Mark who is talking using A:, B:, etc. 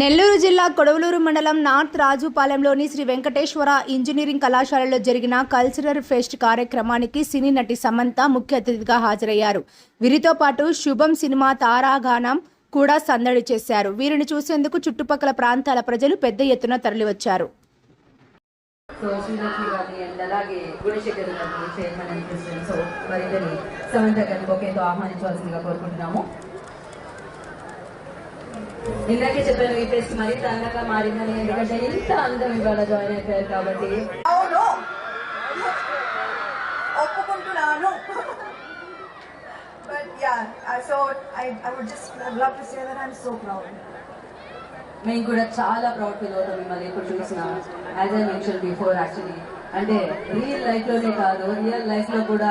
A: నెల్లూరు జిల్లా కొడవలూరు మండలం నార్త్ రాజుపాలెంలోని శ్రీ వెంకటేశ్వర ఇంజనీరింగ్ కళాశాలలో జరిగిన కల్చరల్ ఫెస్ట్ కార్యక్రమానికి సినీ నటి సమంత ముఖ్య అతిథిగా హాజరయ్యారు. వీరితో పాటు శుభం సినిమా తారాగానం కూడా సందడి చేశారు. వీరిని చూసేందుకు చుట్టుపక్కల ప్రాంతాల ప్రజలు పెద్ద ఎత్తున తరలివచ్చారు.
B: ఇందాకే చెప్పాను ఈ ఫెస్ట్ మరింత అందంగా మారిందని ఎందుకంటే ఇంత అందం ఇవాళ జాయిన్ అయిపోయారు కాబట్టి.
C: అవును. ఒప్పుకుంటున్నాను.
B: మేము కూడా చాలా ప్రౌడ్ ఫీల్ అవుతాం మిమ్మల్ని ఇప్పుడు చూసిన. As I mention before actually అంటే రియల్ లైఫ్లోనే కాదు రియల్ లైఫ్లో కూడా